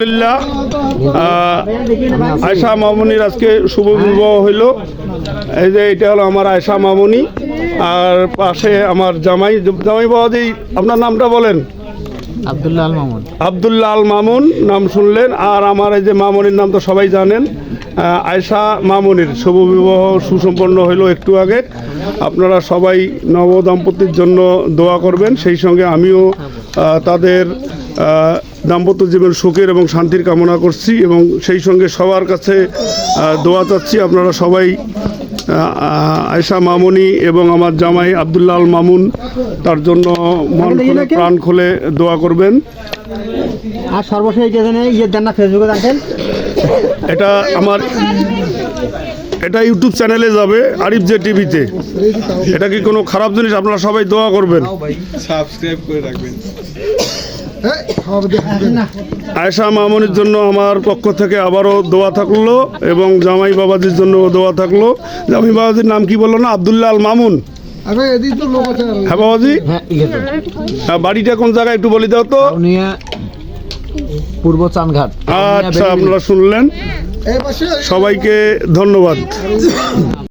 আলহামদুলিল্লাহ। আয়শা মামুনির আজকে শুভ বিবাহ হইল। এই যে এটা হলো আমার আয়শা মামুনি। আর পাশে আমার জামাই জামাই বাবাজি আপনার নামটা বলেন? আব্দুল্লাহ আল মামুন। আবদুল্লাহ আল মামুন নাম শুনলেন। আর আমার এই যে মামুনির নাম তো সবাই জানেন। আয়শা মামুনির শুভ বিবাহ সুসম্পন্ন হইল একটু আগে। আপনারা সবাই নব দাম্পত্যের জন্য দোয়া করবেন। সেই সঙ্গে আমিও তাদের দাম্পত্য জীবন সুখের এবং শান্তির কামনা করছি এবং সেই সঙ্গে সবার কাছে দোয়া চাচ্ছি আপনারা সবাই আয়শা মামুনি এবং আমার জামাই আবদুল্লাহ আল মামুন তার জন্য মন খুলে প্রাণ খুলে দোয়া করবেন। আর সর্বশেষ ইয়ে দেন না ফেসবুকে দেখেন এটা আমার এটা ইউটিউব চ্যানেলে যাবে আরিফ জে টিভিতে এটা কি কোনো খারাপ জিনিস? আপনারা সবাই দোয়া করবেন। সাবস্ক্রাইব করে রাখবেন। আয়শা মামুনির জন্য আমার পক্ষ থেকে আবারও দোয়া থাকল এবং জামাই বাবাজির জন্য দোয়া থাকল। জামাই বাবাজির নাম কি বলল না? আবদুল্লাহ আল মামুন। আরে এদিকে তো লোক আছে। হ্যাঁ বাবাজি? হ্যাঁ হ্যাঁ, বাড়িটা কোন জায়গায় একটু বলে দাও তো। পূর্ব চানঘাট। আচ্ছা আপনারা শুনলেন। সবাইকে ধন্যবাদ।